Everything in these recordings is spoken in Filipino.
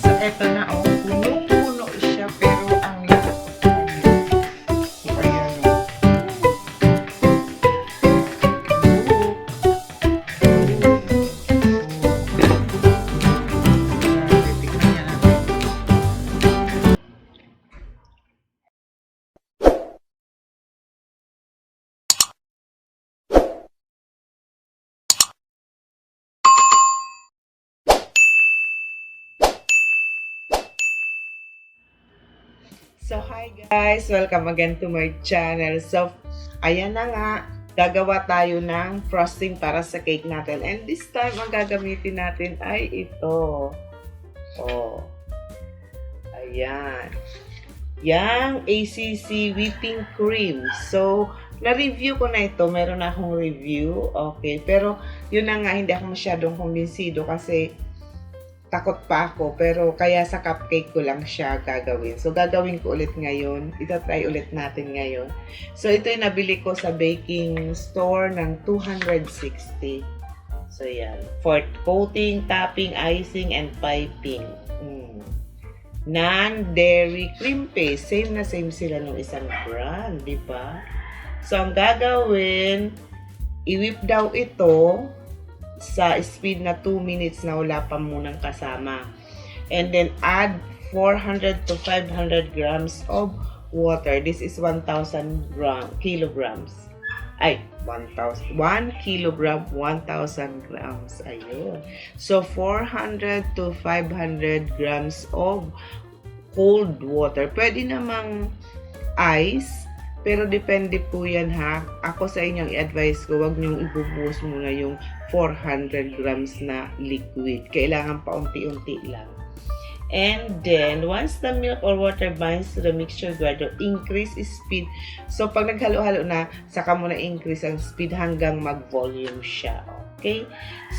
So, eto na, oh. Puno-puno So, hi guys! Welcome again to my channel. So, ayan na nga, gagawa tayo ng frosting para sa cake natin. And this time, ang gagamitin natin ay ito. Oh. Ayan. Yang ACC whipping cream. So, na-review ko na ito. Meron na akong review. Okay. Pero, yun na nga, hindi ako masyadong kumbinsido kasi takot pa ako. Pero, kaya sa cupcake ko lang siya gagawin. So, gagawin ko ulit ngayon. Ita-try ulit natin ngayon. So, ito yung nabili ko sa baking store ng 260. So, yan. For coating, topping, icing, and piping. Mm. Non-dairy cream paste. Same na same sila nung isang brand, di ba? So, ang gagawin, i-whip daw ito sa speed na 2 minutes na wala pa munang kasama. And then, add 400 to 500 grams of water. This is 1,000 gram, kilograms. Ay, 1,000. 1 kilogram, 1,000 grams. Ayun. So, 400 to 500 grams of cold water. Pwede namang ice, pero depende po yan ha. Ako sa inyong i-advise ko, wag niyong ibubuhos muna yung 400 grams na liquid. Kailangan paunti-unti lang. And then, once the milk or water binds to the mixture gradually, increase speed. So, pag naghalo-halo na, saka mo na increase ang speed hanggang mag-volume siya. Okay?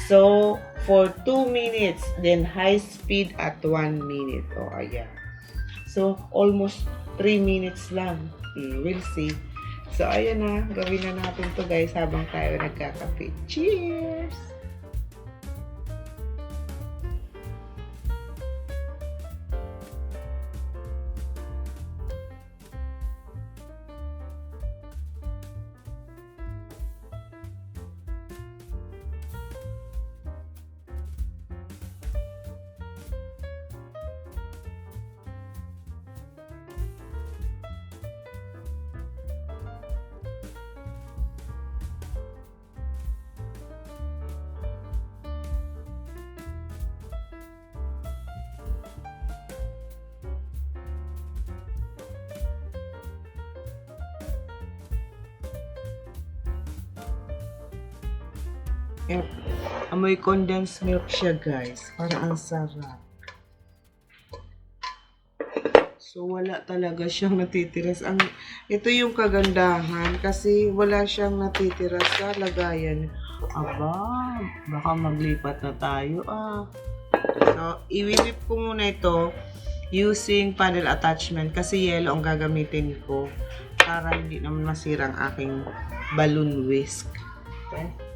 So, for 2 minutes, then high speed at 1 minute. O, ayan. So, almost 3 minutes lang. Hmm, we'll see. So, ayan na. Gawin na natin to guys habang tayo nagkakape. Cheers! Ayan. Amoy condensed milk siya, guys. Parang ang sarap. So, wala talaga siyang natitiras. Ang, ito yung kagandahan kasi wala siyang natitiras sa lagayan. Aba, baka maglipat na tayo ah. So, iwilip ko muna ito using paddle attachment kasi yellow ang gagamitin ko para hindi naman masira ang aking balloon whisk. Okay?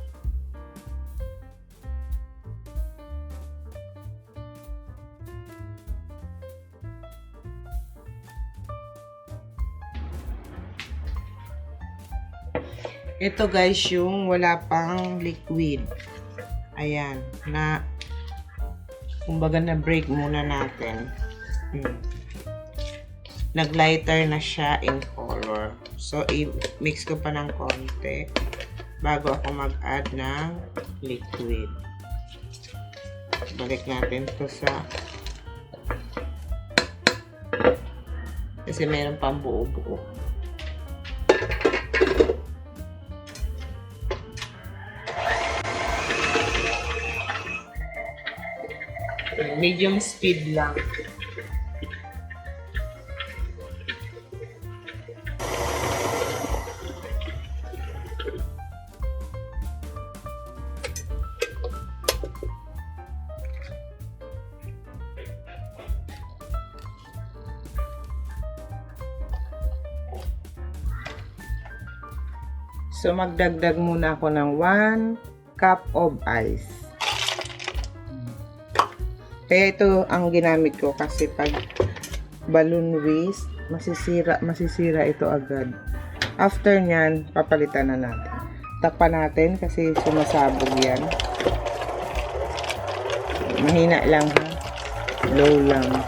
Ito guys, yung wala pang liquid. Ayan, na kumbaga na break muna natin. Hmm. Nag-lighter na siya in color. So, i-mix ko pa ng konti bago ako mag-add ng liquid. Balik natin to sa kasi meron pang buo-buo. Medium speed lang. So, magdagdag muna ako ng 1 cup of ice. Kaya ito ang ginamit ko kasi pag balloon waste, masisira, masisira ito agad. After nyan, papalitan na natin. Takpan natin kasi sumasabog yan. Mahina lang ha. Low lang.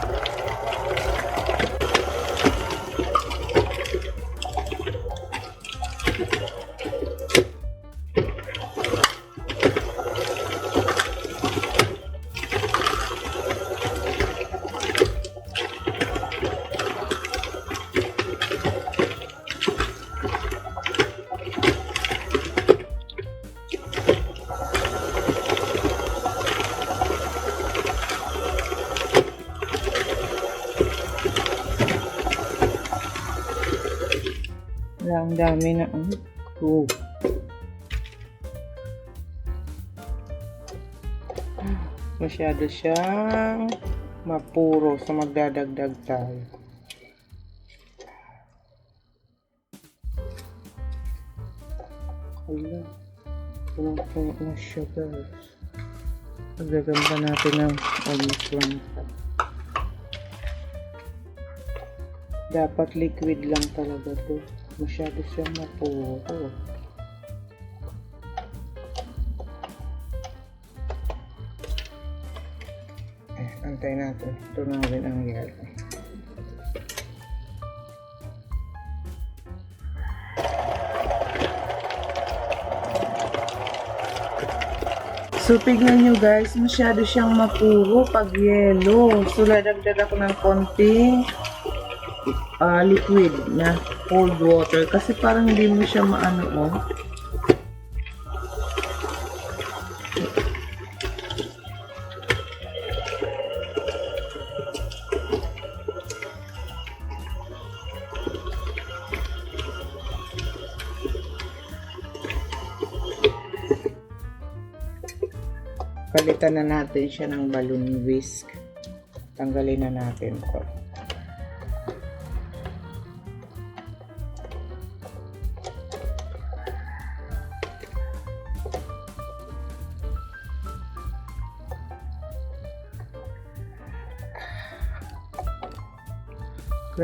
Ang dami na. Ano? Oh. Masyado siyang mapuro sa magdadagdag tayo. Hala. Puno-puno na siya guys. Pagdagamba natin ng almost one. Dapat liquid lang talaga to. Masyado siyang mapuro. Eh, antay natin. Tunawin ang yelo. So, tignan nyo guys, masyado siyang mapuro pag yelo. So, ladagdag ako ng konting ah, liquid na cold water kasi parang hindi mo siya maano oh. Palitan na natin siya ng balloon whisk. Tanggalin na natin to.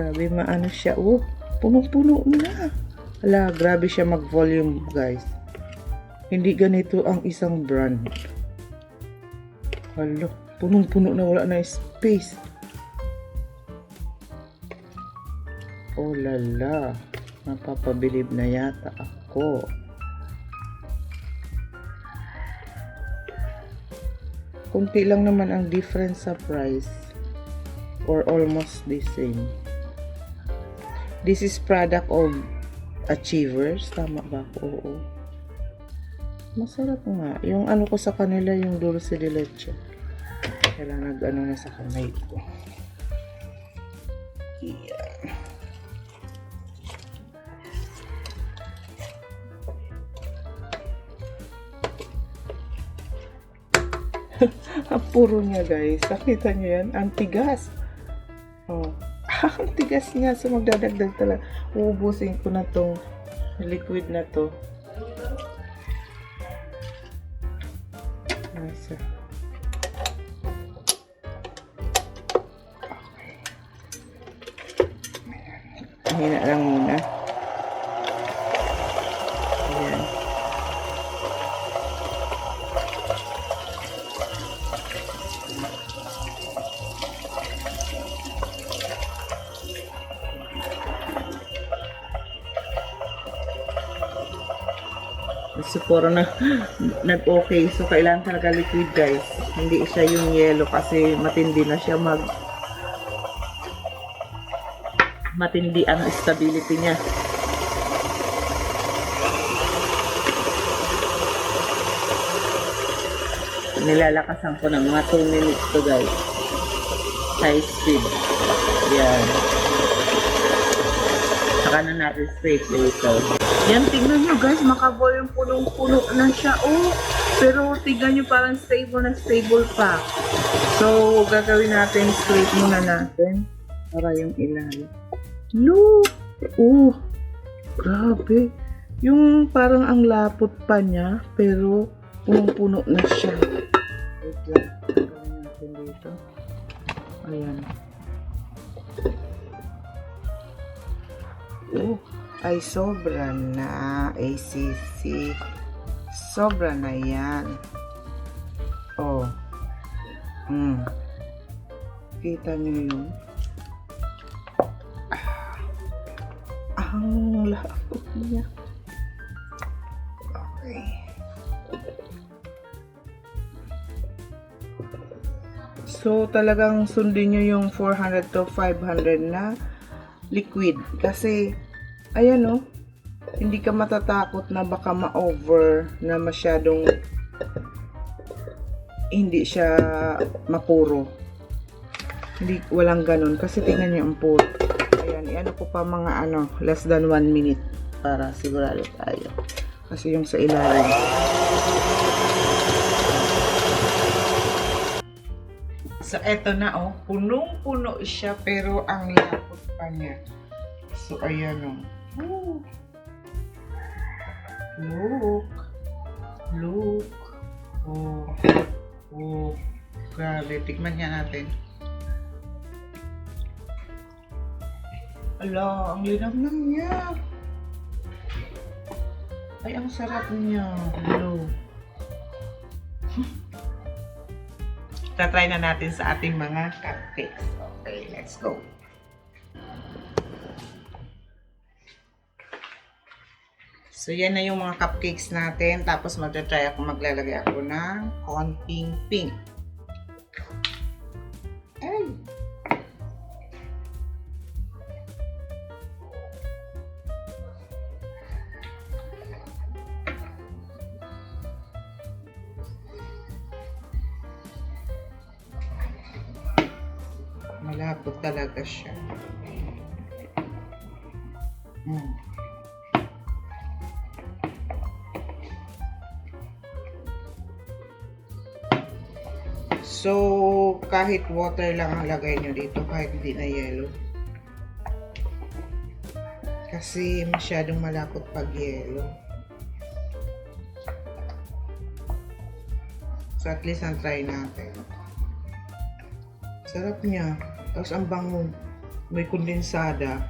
Grabe, maano siya. Oh, punong-puno na. Ala, grabe siya mag-volume, guys. Hindi ganito ang isang brand. Hala, punong-puno na wala na space. Oh lala, napapabilib na yata ako. Kunti lang naman ang difference sa price or almost the same. This is product of Achievers. Tama ba? Oo. Masarap nga. Yung ano ko sa kanila, yung dulce de leche. Kaya nag-ano na sa kamay ko. Yan. Ang puro niya guys. Nakita niyo yan? Ang tigas. Oh. Ang tigas niya. So magdadagdag talaga. Uubusin ko na tong liquid na to. Nasa. Okay. Mahina lang muna. So, puro na nag-okay. So, kailangan talaga liquid, guys. Hindi siya yung yellow kasi matindi na siya mag matindi ang stability niya. Nilalakasan ko ng mga 2 minutes to guys. High speed. Yan. Saka na natin straight later. Yan, tingnan nyo guys, makaboy yung punong-puno na siya. Oh, pero tingnan nyo parang stable na stable pa. So, gagawin natin straight muna natin para yung ilalim. Look! Oh, grabe. Yung parang ang lapot pa niya, pero punong-puno na siya. Wait lang, gagawin natin dito. Ayan. Oh, ay sobra na. ACC. Sobra na yan. Oh. Hmm. Kita niyo yun? Ah, Ang lapot niya. Okay. So, talagang sundin nyo yung 400 to 500 na liquid. Kasi, ayan oh, hindi ka matatakot na baka ma-over na masyadong hindi siya mapuro. Hindi, walang ganun. Kasi tingnan niyo ang puro. Ayan, ano ko pa mga ano, less than 1 minute para sigurado tayo. Kasi yung sa ilalim. So, eto na oh. Punong-puno siya pero ang lapot pa niya. So, ayan oh. Ooh. Look. Look. Oh. Oh. Grabe. Tikman niya natin. Ala, ang linamnam niya. Ay, ang sarap niya. Hello. Tatry na natin sa ating mga cupcakes. Okay, let's go. So, yan na yung mga cupcakes natin. Tapos, magta-try ako, maglalagay ako ng konting pink. Siya. Mm. So, kahit water lang ang lagay nyo dito, kahit hindi na yellow. Kasi masyadong malapot pag yellow. So, at least ang try natin. Sarap niya. Tapos ang bango. May kondensada.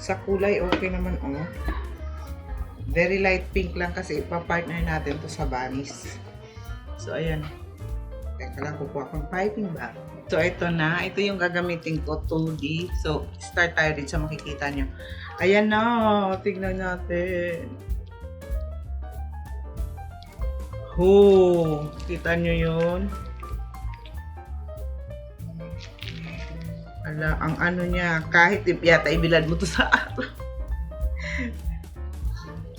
Sa kulay, okay naman, oh. Very light pink lang kasi ipapartner natin to sa banis. So, ayan. Teka lang, kukuha kong piping bag. So, ito na. Ito yung gagamitin ko, 2D. So, start tayo din sa makikita nyo. Ayan na. Tignan natin. Oh, kita nyo yun? Ala, ang ano niya, kahit yata ibilad mo to sa araw.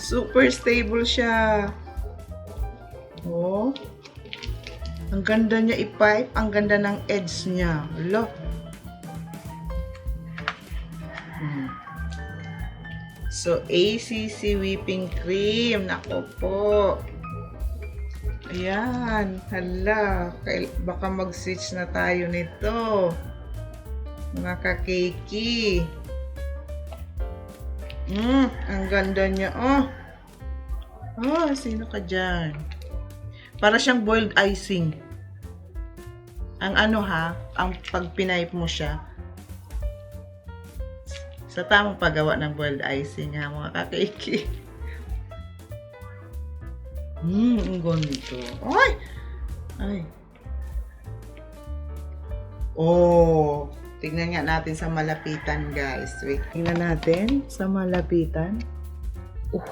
Super stable siya. Oh. Ang ganda niya i-pipe, ang ganda ng edge niya. Ala. Hmm. So, ACC whipping cream. Nako po. Ayan. Hala. Baka mag-switch na tayo nito. Mga kakeki. Mm, ang ganda niya. Oh. Oh, sino ka dyan? Para siyang boiled icing. Ang ano ha, ang pag pinipe mo siya, sa tamang paggawa ng boiled icing ha, mga kakeki. Hmm, ang ganito. Ay! Ay. Oh, tingnan nga natin sa malapitan, guys. Wait, tingnan natin sa malapitan. Oh,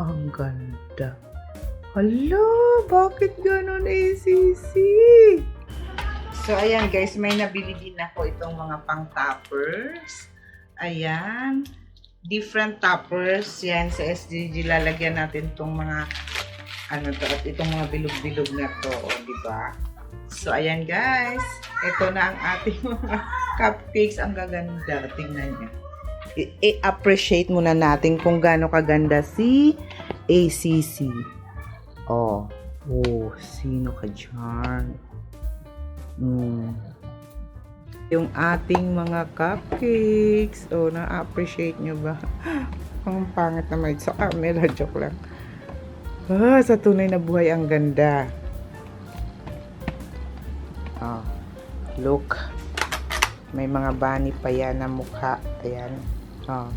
ang ganda. Hala, bakit ganon ACC? So, ayan guys, may nabili din ako itong mga pang toppers. Ayan. Different toppers. Yan, sa SDG lalagyan natin itong mga ano to, at itong mga bilog-bilog na to, o, di ba? So, ayan guys. Ito na ang ating mga cupcakes. Ang gaganda. Tingnan niyo. I-appreciate muna natin kung gaano kaganda si ACC. Oh. Oh, sino ka dyan? Mm. Yung ating mga cupcakes. Oh, na-appreciate nyo ba? Ang pangit naman sa camera. Joke lang. Ah, sa tunay na buhay ang ganda. Ah. Look. May mga bunny pa yan na mukha. Ayan. Oh.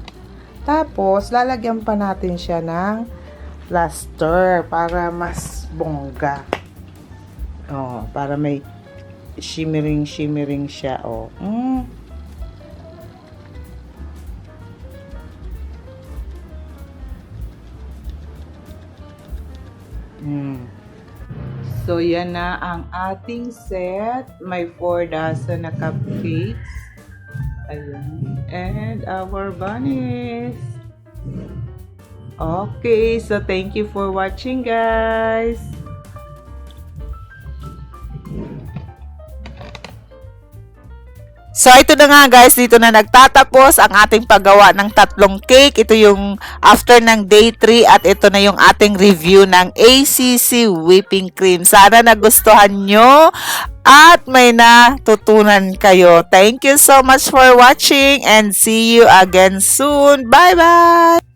Tapos, lalagyan pa natin siya ng plaster para mas bongga. Oh, para may shimmering shimmering siya oh. Mm. So, yan na ang ating set. May 4 dozen na cupcakes. Ayan. And our bunnies. Okay, so thank you for watching, guys. So ito na nga guys, dito na nagtatapos ang ating paggawa ng tatlong cake. Ito yung after ng day 3 at ito na yung ating review ng ACC whipping cream. Sana nagustuhan nyo at may natutunan kayo. Thank you so much for watching and see you again soon. Bye-bye!